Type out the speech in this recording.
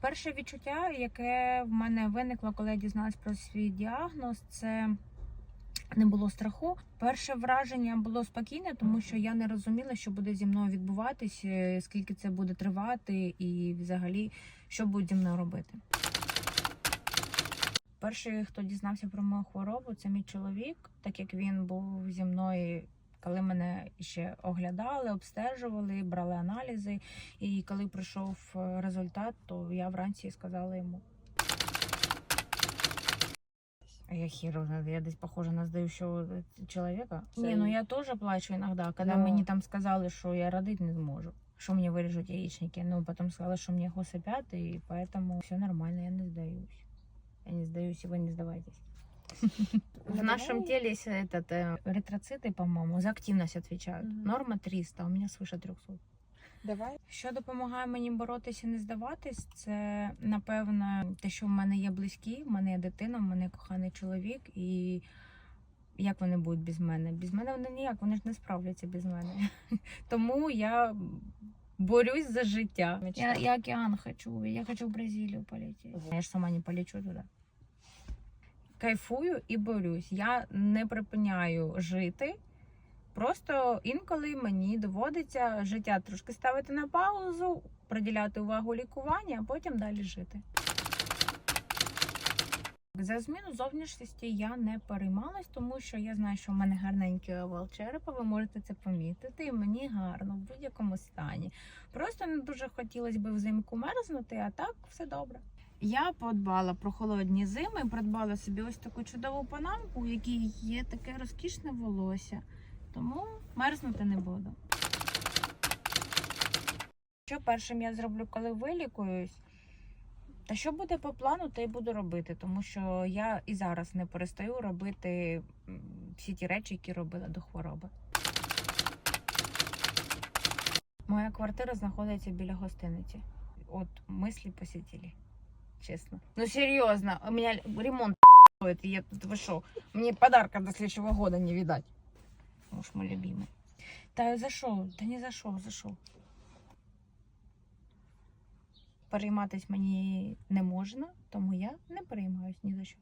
Перше відчуття, яке в мене виникло, коли я дізналась про свій діагноз, це не було страху. Перше враження було спокійне, тому що я не розуміла, що буде зі мною відбуватись, е, скільки це буде тривати, і взагалі що будуть зі мною робити. Перший, хто дізнався про мою хворобу, це мій чоловік, так як він був зі мною, коли мене ще оглядали, обстежували, брали аналізи. І коли прийшов е, результат, то я вранці сказала йому. А Я хер знаю, я десь похожа на здаючого чоловіка. Це Ні, ну я теж плачу іноді, коли Да. мені там сказали, що я родити не зможу. Що мені виріжуть яичники. Ну, потім сказали, що мені госопят, і поэтому все нормально, я не сдаюсь. Я не сдаюсь, и вы не сдавайтесь. В нашем теле есть этот, э, эритроциты, по-моему, за активность отвечают. Мгм. Норма 300, а у меня свыше 300. Давай. Що допомагає мені боротися і не здаватись, це напевно те, що в мене є близькі, в мене є дитина, в мене є коханий чоловік, і як вони будуть без мене? Без мене вони ніяк, вони ж не справляться без мене. Тому я борюсь за життя. Я, я океан хочу, я хочу в Бразилію полетіти. Ого. Я ж сама не полечу туди. Кайфую і борюсь. Я не припиняю жити. Просто інколи мені доводиться життя трошки ставити на паузу, приділяти увагу лікуванню, а потім далі жити. За зміну зовнішності я не переймалась, тому що я знаю, що в мене гарненький овал черепа, ви можете це помітити, і мені гарно в будь-якому стані. Просто не дуже хотілося б взимку мерзнути, а так все добре. Я подбала про холодні зими, придбала собі ось таку чудову панамку, у якій є таке розкішне волосся, тому мерзнути не буду. Що першим я зроблю, коли вилікуюсь? Та що буде по плану, те й буду робити, тому що я і зараз не перестаю робити всі ті речі, які робила до хвороби. Моя квартира знаходиться біля гостиниці. От мислі посетили. Чесно. Ну серьезно, у меня ремонт стоит, и я тут вышел. Мне подарка до следующего года не видать. Муж мой любимый. Я зашел, да не зашел, зашел. за? Перейматись мені не можна, тому я не переймаюсь ні за що.